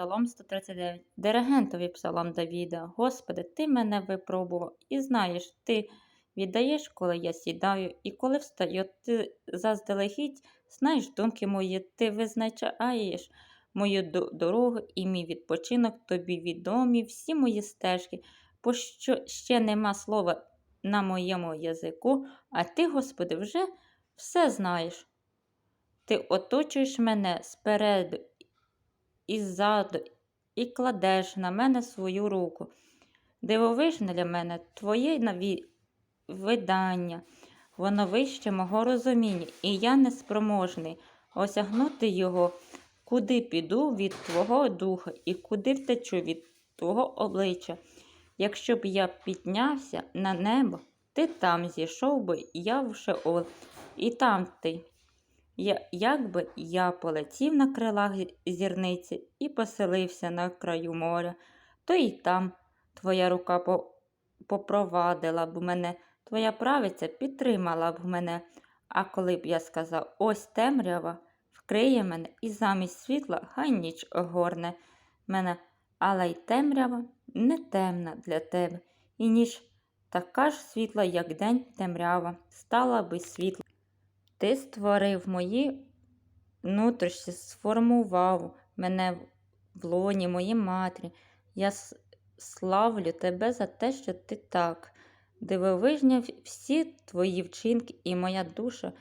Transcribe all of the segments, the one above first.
Псалом 139. Диригентові псалом Давіда. Господи, ти мене випробував і знаєш, ти віддаєш, коли я сідаю, і коли встаю, ти заздалегідь знаєш думки мої, ти визначаєш мою дорогу і мій відпочинок, тобі відомі всі мої стежки, бо що ще нема слова на моєму язику, а ти, Господи, вже все знаєш. Ти оточуєш мене спереду і ззаду і кладеш на мене свою руку. Дивовижне для мене твоє видання, воно вище мого розуміння, і я неспроможний осягнути його, куди піду від Твого духа і куди втечу від Твого обличчя. Якщо б я піднявся на небо, ти там зійшов би, я в Шеол, і там ти. Я, як би я полетів на крилах зірниці і поселився на краю моря, то і там твоя рука попровадила б мене, твоя правиця підтримала б мене. А коли б я сказав ось темрява, вкриє мене, і замість світла хай ніч огорне мене, але й темрява не темна для тебе, і ніч така ж світла, як день темрява, стала би світла. Ти створив мої внутрішні, сформував мене в лоні моїй матері. Я славлю тебе за те, що ти так. Дивовижні в- всі твої вчинки, і моя душа,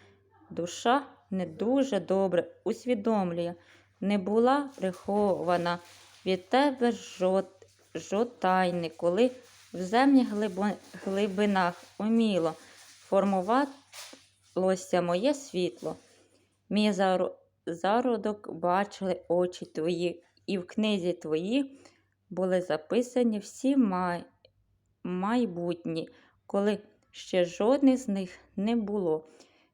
душа не дуже добре усвідомлює, не була прихована від тебе жод, жодайни, коли в земних глибинах уміло формувалося моє світло. Мій зародок бачили очі твої, і в книзі твої були записані всі май... майбутні, коли ще жодних з них не було.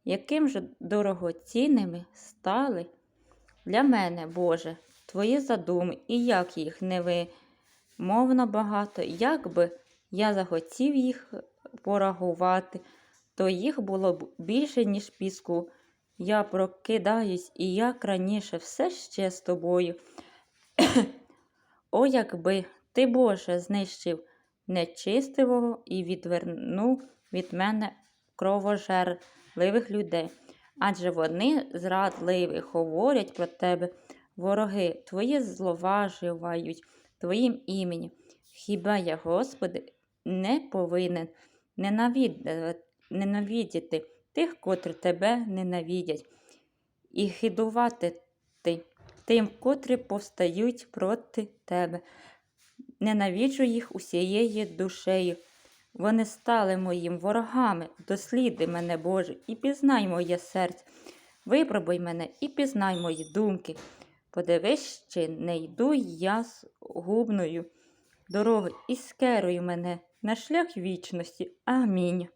Яким же дорогоцінними стали для мене, Боже, твої задуми, і як їх невимовно багато, як би я захотів їх порахувати, то їх було б більше, ніж піску. Я прокидаюсь, і як раніше все ще з тобою. О, якби ти, Боже, знищив нечистивого і відвернув від мене кровожерливих людей. Адже вони зрадливі говорять про тебе, вороги твої зловаживають твоїм іменем. Хіба я, Господи, не повинен ненавидати, ненавидіти тих, котрі тебе ненавидять, і хидувати ти тим, котрі повстають проти тебе. Ненавиджу їх усією душею. Вони стали моїм ворогами, досліди мене, Боже, і пізнай моє серце. Випробуй мене і пізнай мої думки. Подивись, чи не йду я з губною дорогою і скеруй мене на шлях вічності. Амінь.